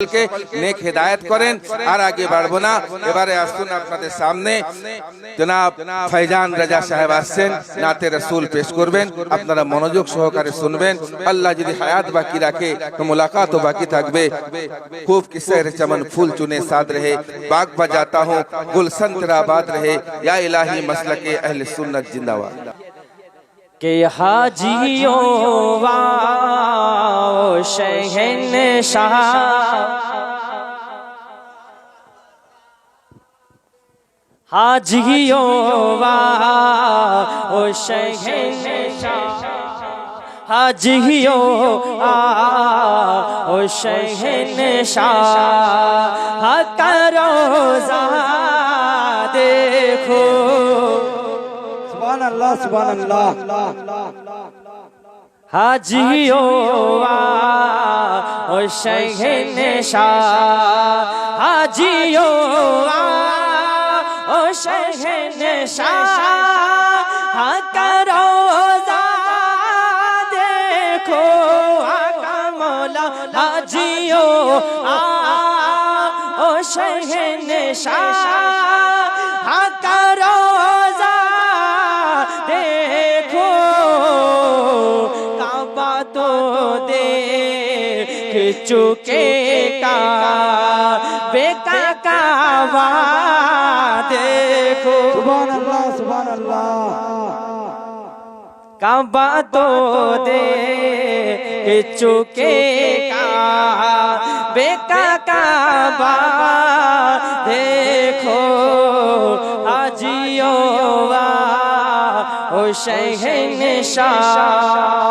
সকলকে নেক হেদায়েত করেন, আর আগে বাড়বো না। এবারে আসুন আপনাদের সামনে। জনাব ফাইজান রাজা সাহেব আসছেন, নাতে রসুল পেশ করবেন, আপনারা মনোযোগ সহকারে শুনবেন। আল্লাহ যদি হায়াত বাকি রাখে, তো মুলাকাতও বাকি থাকবে। খুব কিসের চমন ফুল চুনে সাদ রহে বাগ বাজাতা হুঁ গুলশন তেরা বাদ রহে, ইয়া ইলাহি মসলকে আহলে সুন্নত জিন্দাবাদ। কে হাজিও শহন শাহ। হাজিও ও শহন শাহ। হাজিও ও শহন শাহ। করো দেখো। সুবহানাল্লাহ। সুবহানাল্লাহ হাজিও ওই সেখানে শাহ হাজিও ও সেখানে শাহ করো দেখো কমলা হাজিও ও সেখানে শাহ তো দেখ চুকে কা বেকা কাবা দেখো সুবহান আল্লাহ সুবহান কাবা তো দেখ চুকে বেকা কাবা দেখো আজিও ও শহন শাহ